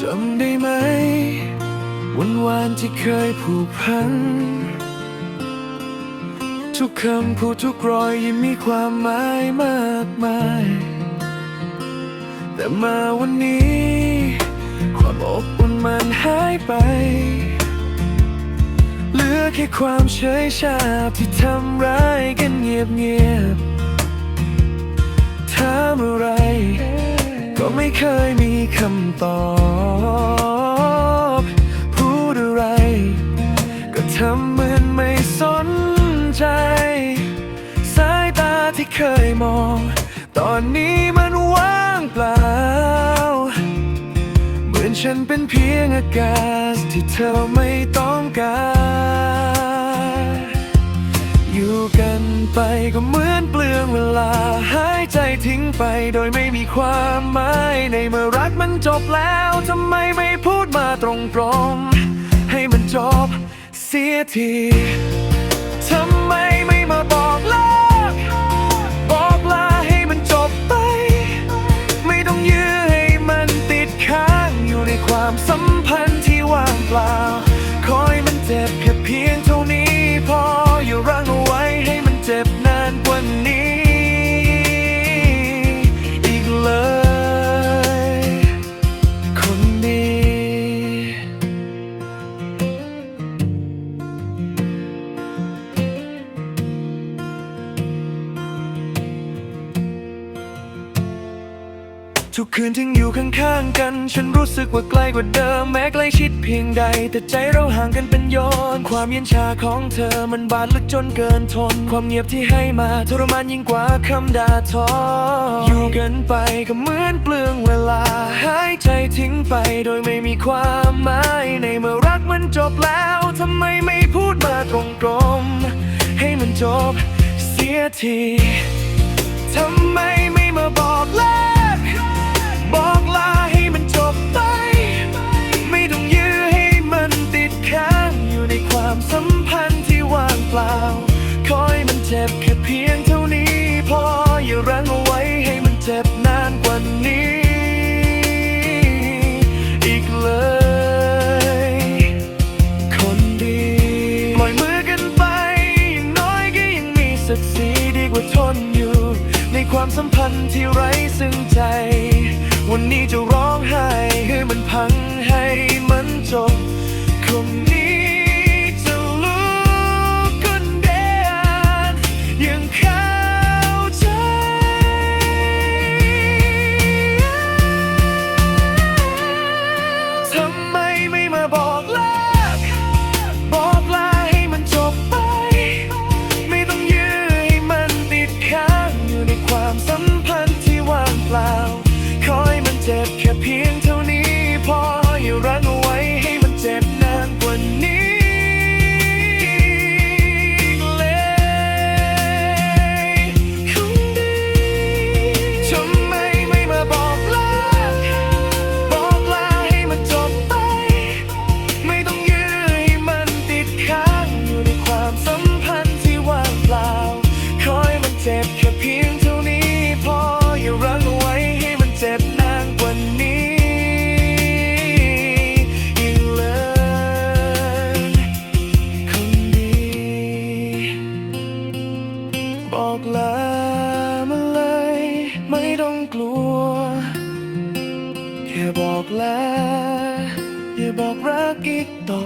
จำได้ไหม วันวานที่เคยผูกพัน ทุกคำพูดทุกรอยยิ้มมีความหมายมากมาย แต่มาวันนี้ ความอบอุ่นมันหายไป เหลือแค่ความเฉยชาบที่ทำร้ายกันเงียบเงียบถามอะไร ก็ไม่เคยมีคำตอบ พูดอะไร ก็ทำเหมือนไม่สนใจ สายตาที่เคยมอง ตอนนี้มันว่างเปล่า เหมือนฉันเป็นเพียงอากาศที่เธอไม่ต้องการ อยู่กันไปก็เหมือนเปลืองเวลา หายใจทิ้งไปโดยไม่มีความหมาย ในเมื่อรักมันจบแล้วทำไมไม่พูดมาตรงๆให้มันจบเสียทีทำไม ทุกคืนที่อยู่ข้างๆกัน ฉันรู้สึกว่าไกลกว่าเดิมแม้ใกล้ชิดเพียงใด แต่ใจเราห่างกันเป็นโยน ความเย็นชาของเธอมันบาดลึกจนเกินทน ความเงียบที่ให้มาทรมานยิ่งกว่าคำด่าทอ อยู่กันไปก็เหมือนเปลืองเวลา หายใจทิ้งไปโดยไม่มีความหมายในเมื่อรักมันจบแล้วทำไมไม่พูดมาตรงๆให้มันจบเสียทีทำไมไม่มาบอกเลิก บอกลาให้มันจบไป ไม่ต้องยื้อให้มันติดค้างอยู่ในความสัมพันธ์ที่ว่างเปล่า คอยมันเจ็บแค่เพียงเท่านี้พออย่ารั้งเอาไว้ให้มันเจ็บนานกว่านี้ อีกเลย คนดีปล่อยมือกันไป อย่างน้อยก็ยังมีศักดิ์ศรีดีกว่าทนอยู่ ในความสัมพันธ์ที่ไร้ซึ่งใจ วันนี้จะร้องไห้ให้มันพังให้มันจบ สัมพันธ์ที่ว่างเปล่า คอยมันเจ็บแค่เพียงเท่านี้พออย่ารั้งเอาไว้ให้มันเจ็บนานกว่านี้อีกเลยคนดีบอกลามาเลย ไม่ต้องกลัว แค่บอกลาอย่าบอกรักอีกต่อ